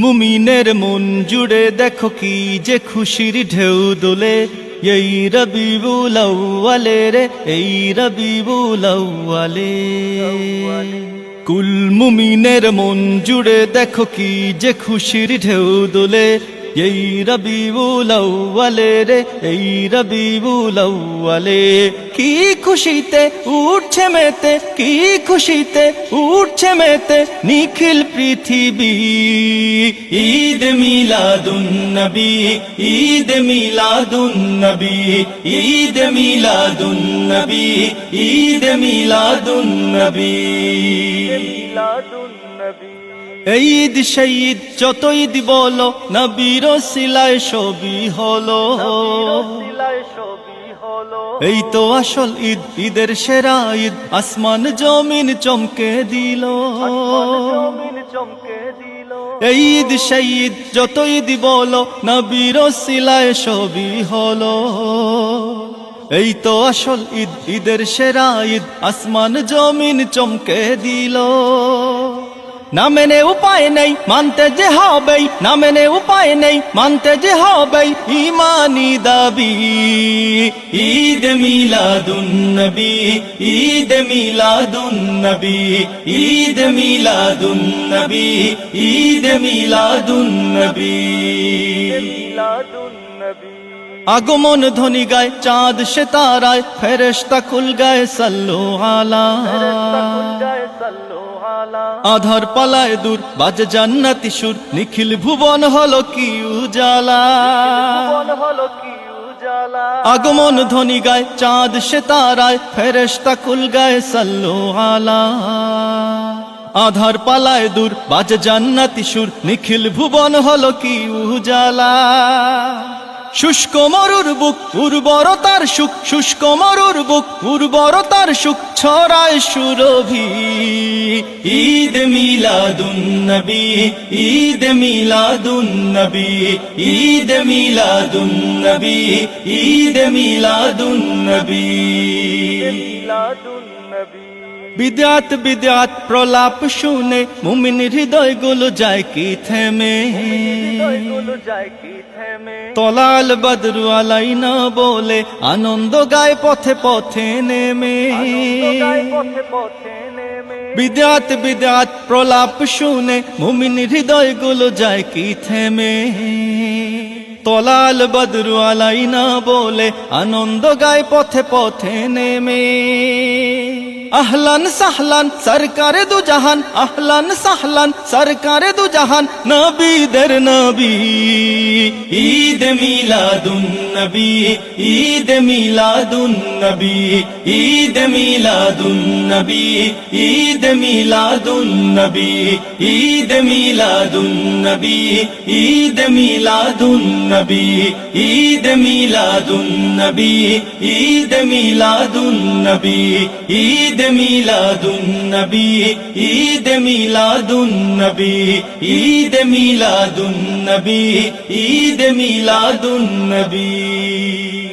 মুমিনের মন জুড়ে দেখো কি যে খুশির ঢেউ দোলে। এই রবি বুলাউলে রে, এই রবি বুলাউলে কুল মুমিনের মন জুড়ে দেখো কি যে খুশির ঢেউ দোলে। এই রবিবুল আউয়ালে রে, এই রবিবুল আউয়ালে। কি খুশিতে উঠছে মেতে, কি খুশিতে উঠছে মেতে নিখিল পৃথিবী। ঈদ মিলাদুন নবী ঈদ মিলাদুন নবী ঈদ মিলাদুন নবী ঈদ মিলাদুন নবী এই ঈদ শহীদ যত ঈদ বলো, নবীর সিলায় ছবি হলো। এই তো আসল ঈদ, ঈদের সেরা ঈদ, আসমান জমিন চমকে দিল। এই ঈদ শহীদ ঈদ বলো, নবীর সিলায় ছবি হলো। এই তো আসল ঈদ, ঈদের সেরা ঈদ, আসমান জমিন চমকে দিল। না মেনে উপায় নেই মানতে যে হবেই না মেনে উপায় নেই মানতে যে হবেই ইমানি দাবি ঈদ মিলাদুন নবী ঈদ মিলাদুন নবী ঈদ মিলাদুন নবী ঈদ মিলাদুন নবী আগমন ধ্বনি গায় চাঁদ সে তারায় ফেরেশতা কুল গায় সাল্লু আলা। আধার পালায় দূর বাজে জান্নাতি সুর। নিখিল ভুবন হলো কি উজালা। আগমন ধ্বনি গায় চাঁদ সে তারায় ফেরেশতা কুল গায় সাল্লু আলা। আধার পালায় দূর বাজে জান্নাতি সুর। নিখিল ভুবন হলো কি উজালা। শুষ্ক মরুর বুক, উর্বরতার সুখ। শুষ্ক মরুর বুক, উর্বরতার সুখ। ছড়ায় সুরভি। ঈদ মিলাদুন নবী, ঈদ মিলাদুন নবী, ঈদ মিলাদুন নবী, ঈদ মিলাদুন নবী। বিদ্যাত বিদ্যাত প্রলাপ শুনে মুমিন হৃদয়গুলো যায় কি থেমে? তলাল বদরু আলাই না বলে আনন্দ গায় পথে পথে নেমে। বিদ্যাত বিদ্যাত প্রলাপ শুনে মুমিন হৃদয়গুলো যায় কি থেমে? তলাল বদরু আলাই না বলে, আনন্দ গায় পথে পথে নেমে। আহলান সাহলান, সরকারে দু জাহান। আহলান সাহলান, সরকারে দু জাহান। নবীদের নবী, ঈদ মিলাদুন নবী, ঈদ মিলাদুন নবী, ঈদ মিলাদুন নবী, ঈদ মিলাদুন নবী, ঈদ মিলাদুন নবী, ঈদ মিলাদুন নবী, ঈদ মিলাদুন নবী, ঈদ মিলাদুন নবী, ঈদ মিলাদুন নবী, ঈদ মিলাদুন নবী, ঈদ মিলাদুন নবী, ঈদ মিলাদুন নবী।